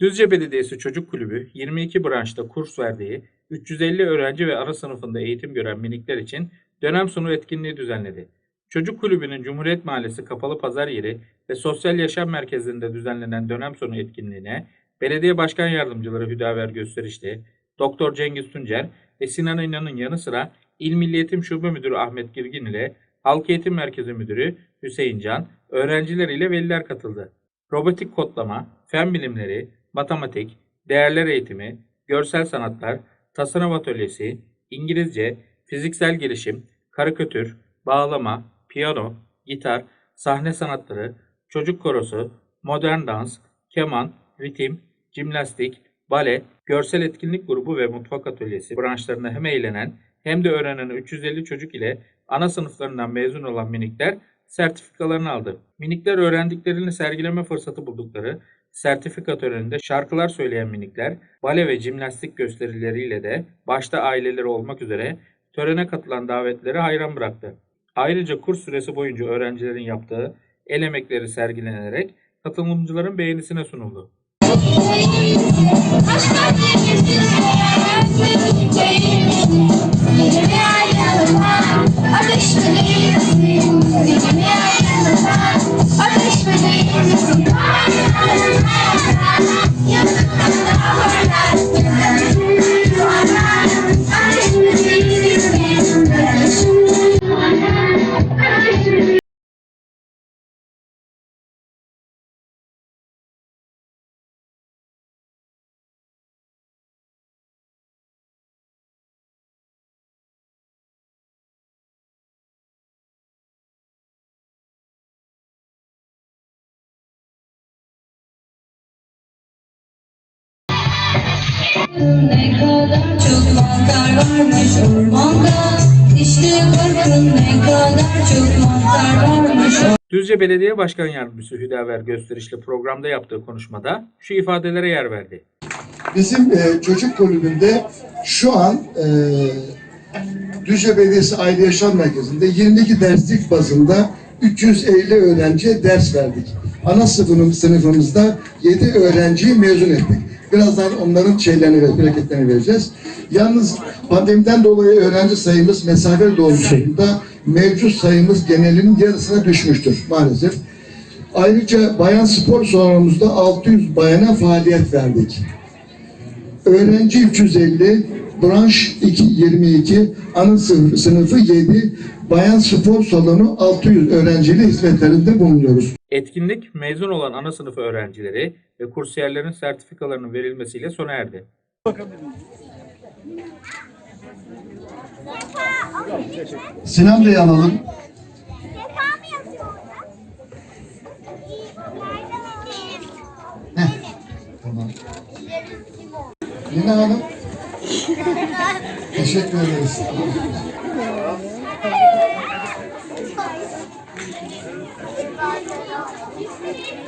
Düzce Belediyesi Çocuk Kulübü 22 branşta kurs verdiği 350 öğrenci ve ara sınıfında eğitim gören minikler için dönem sonu etkinliği düzenledi. Çocuk Kulübü'nün Cumhuriyet Mahallesi Kapalı Pazar Yeri ve Sosyal Yaşam Merkezi'nde düzenlenen dönem sonu etkinliğine Belediye Başkan Yardımcıları Hüdaver Gösterişli, Doktor Cengiz Tuncer ve Sinan İnan'ın yanı sıra İl Milli Eğitim Şube Müdürü Ahmet Girgin ile Halk Eğitim Merkezi Müdürü Hüseyin Can, öğrenciler ile veliler katıldı. Robotik kodlama, fen bilimleri, matematik, değerler eğitimi, görsel sanatlar, tasarım atölyesi, İngilizce, fiziksel gelişim, karikatür, bağlama, piyano, gitar, sahne sanatları, çocuk korosu, modern dans, keman, ritim, jimnastik, bale, görsel etkinlik grubu ve mutfak atölyesi branşlarında hem eğlenen hem de öğrenen 350 çocuk ile ana sınıflarından mezun olan minikler sertifikalarını aldı. Minikler öğrendiklerini sergileme fırsatı buldukları sertifika töreninde şarkılar söyleyen minikler, bale ve jimnastik gösterileriyle de başta aileleri olmak üzere törene katılan davetleri hayran bıraktı. Ayrıca kurs süresi boyunca öğrencilerin yaptığı el emekleri sergilenerek katılımcıların beğenisine sunuldu. Ateş Ne kadar çok mantar varmış ormanda İşte bakın ne kadar çok mantar varmış Düzce Belediye Başkan Yardımcısı Hüdaver Gösterişli programda yaptığı konuşmada şu ifadelere yer verdi. Bizim e, çocuk kulübünde şu an e, Düzce Belediyesi Aile Yaşam Merkezi'nde 22 derslik bazında 350 öğrenciye ders verdik. Ana sınıfım, sınıfımızda 7 öğrenciyi mezun ettik. Birazdan onların şeylerini ve hareketlerini vereceğiz. Yalnız pandemiden dolayı öğrenci sayımız mesafe doğrultusunda mevcut sayımız genelinin yarısına düşmüştür maalesef. Ayrıca bayan spor salonumuzda 600 bayana faaliyet verdik. Öğrenci 350, branş 2, 22, ana sınıfı, sınıfı 7, bayan spor salonu 600 öğrenciyle hizmetlerinde bulunuyoruz. Etkinlik mezun olan ana sınıfı öğrencileri ve kursiyerlerin sertifikalarının verilmesiyle sona erdi. Sinan Bey'i alalım. Orada? Tamam. Lina Hanım. Teşekkür ederiz.